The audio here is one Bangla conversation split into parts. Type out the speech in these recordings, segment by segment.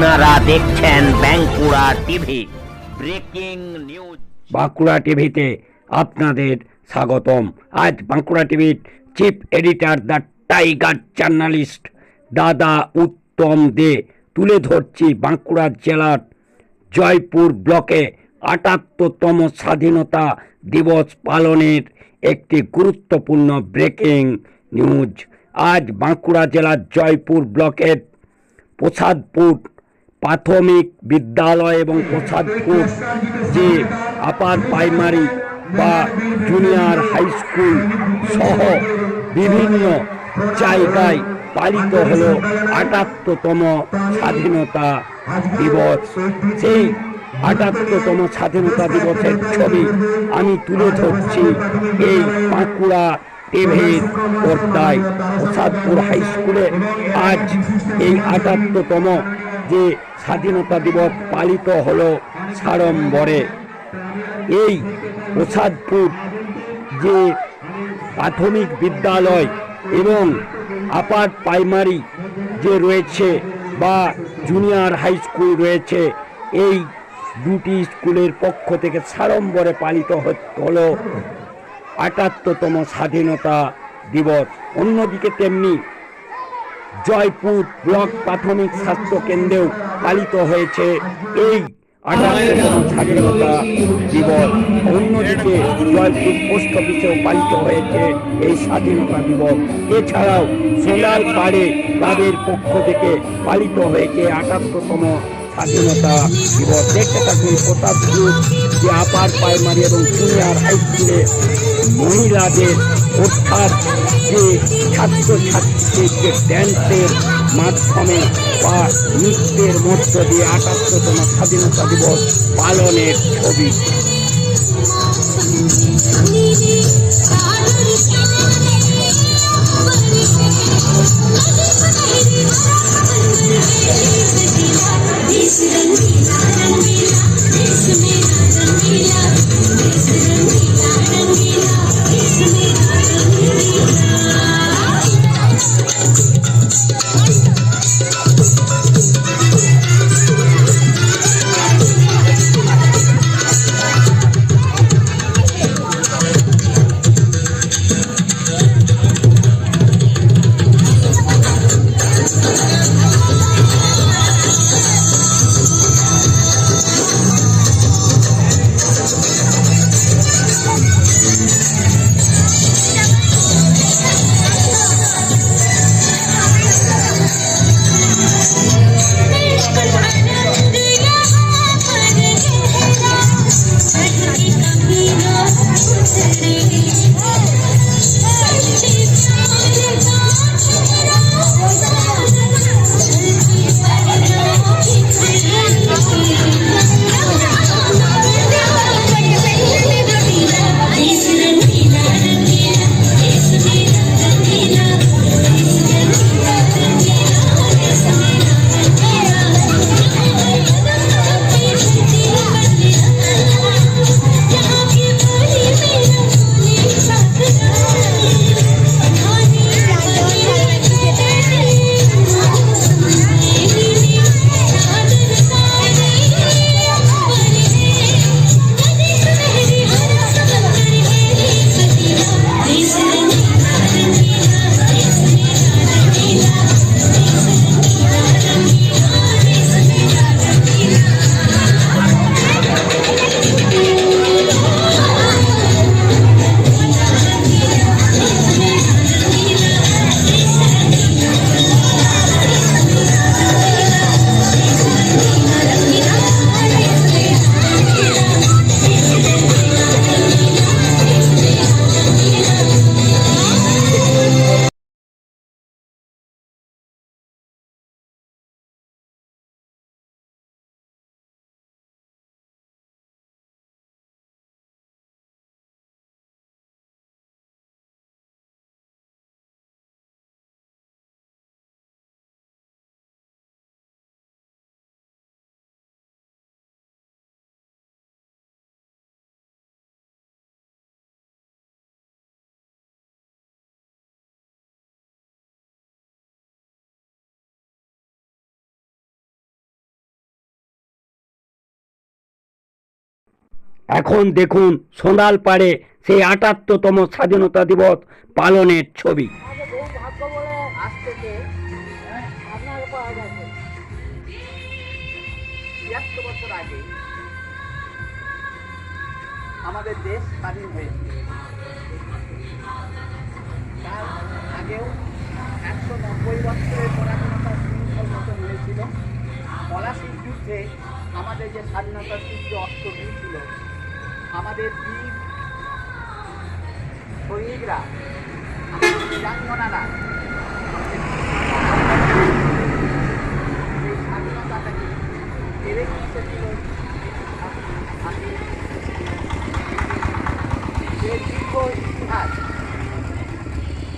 আপনারা দেখছেন Bankura TV. Breaking news. Bankura টিভিতে আপনাদের স্বাগতম। আজ বাঁকুড়া টিভির chief editor the tiger journalist দাদা উত্তম দে তুলে ধরছি বাঁকুড়া জেলার জয়পুর ব্লকে আটাত্তরতম স্বাধীনতা দিবস পালনের একটি গুরুত্বপূর্ণ ব্রেকিং নিউজ। আজ বাঁকুড়া জেলার জয়পুর ব্লকের প্রসাদপুর প্রাথমিক বিদ্যালয় এবং প্রসাদপুর যে আপার প্রাইমারি বা জুনিয়র হাই স্কুল সহ বিভিন্ন জায়গায় পালিত হল আটাত্তরতম স্বাধীনতা দিবস। সেই আটাত্তরতম স্বাধীনতা দিবসের ছবি আমি তুলে ধরছি এই বাঁকুড়া টিভির পর্দায় প্রসাদপুর হাই স্কুলে। আজ এই আটাত্তরতম যে স্বাধীনতা দিবস পালিত হলো সাড়ম্বরে। এই প্রসাদপুর যে প্রাথমিক বিদ্যালয় এবং আপার প্রাইমারি যে রয়েছে বা জুনিয়র হাই স্কুল রয়েছে, এই দুটি স্কুলের পক্ষ থেকে সাড়ম্বরে পালিত হলো আটাত্তরতম স্বাধীনতা দিবস। অন্যদিকে তেমনি জয়পুর ব্লক প্রাথমিক স্বাস্থ্য কেন্দ্রেও পালিত হয়েছে এই স্বাধীনতা দিবস। অন্যদিকে জয়পুর পোস্ট অফিসেও পালিত হয়েছে এই স্বাধীনতা দিবস। এছাড়াও সোনার পাড়ে তাদের পক্ষ থেকে পালিত হয়েছে আটাত্তরতম স্বাধীনতা দিবস। দেখতে থাকুন প্রতাপপুর যে আপার প্রাইমারি এবং জুনিয়র হাই স্কুলে মহিলাদের অর্থাৎ যে ছাত্রছাত্রীদের যে ড্যান্সের মাধ্যমে বা নৃত্যের মধ্য দিয়ে আটাত্তরতম স্বাধীনতা দিবস পালনের ছবি। Yes. এখন দেখুন সোনাল পাড়ে সেই আটাত্তরতম স্বাধীনতা দিবস পালনের ছবি। আমাদের দেশ স্বাধীন হয়েছে। তার আগেও একশো নব্বই বছরের পরাধীনতার শৃঙ্খল মতো মিলেছিল পলাশির যুদ্ধে আমাদের যে স্বাধীনতার সূর্য অস্ত্র দিয়েছিল আমাদের বীর সৈনিকরা, আমাদের দীর্ঘ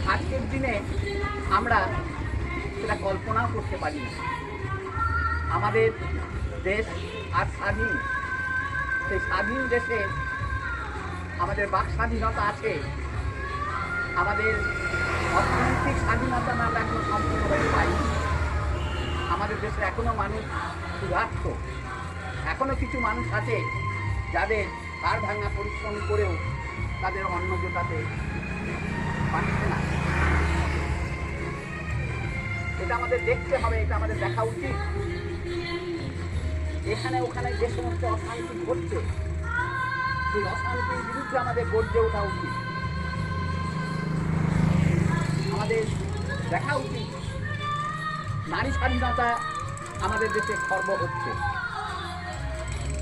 আজকের দিনে আমরা সেটা কল্পনাও করতে পারি আমাদের দেশ আর স্বাধীন সেই স্বাধীন দেশে আমাদের বাক স্বাধীনতা আছে। আমাদের অর্থনৈতিক স্বাধীনতা আমরা এখনও সম্পূর্ণভাবে পাইনি আমাদের দেশে এখনও মানুষ ক্ষুধার্ত। এখনও কিছু মানুষ আছে যাদের হাড় ভাঙা পরিশ্রম করেও তাদের অন্ন জোটাতে পারছে না। এটা আমাদের দেখতে হবে, এটা আমাদের দেখা উচিত। এখানে ওখানে যে সমস্ত অশান্তি ঘটছে, সেই অশান্তির বিরুদ্ধে আমাদের গর্জে ওঠা উচিত। আমাদের দেখা উচিত, নারী স্বাধীনতা আমাদের দেশে খর্ব হচ্ছে।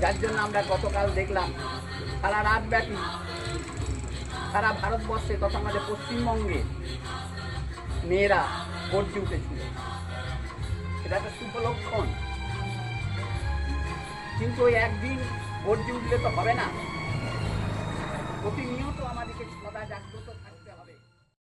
যার জন্য আমরা গতকাল দেখলাম, সারা রাত ব্যাপী সারা ভারতবর্ষে তথা আমাদের পশ্চিমবঙ্গে মেয়েরা গর্জে উঠেছিল। এটা একটা শুভ লক্ষণ। কিন্তু ওই একদিন ভর্তি উঠলে তো হবে না। প্রতিনিয়ত আমাদেরকে সদা জাগ্রত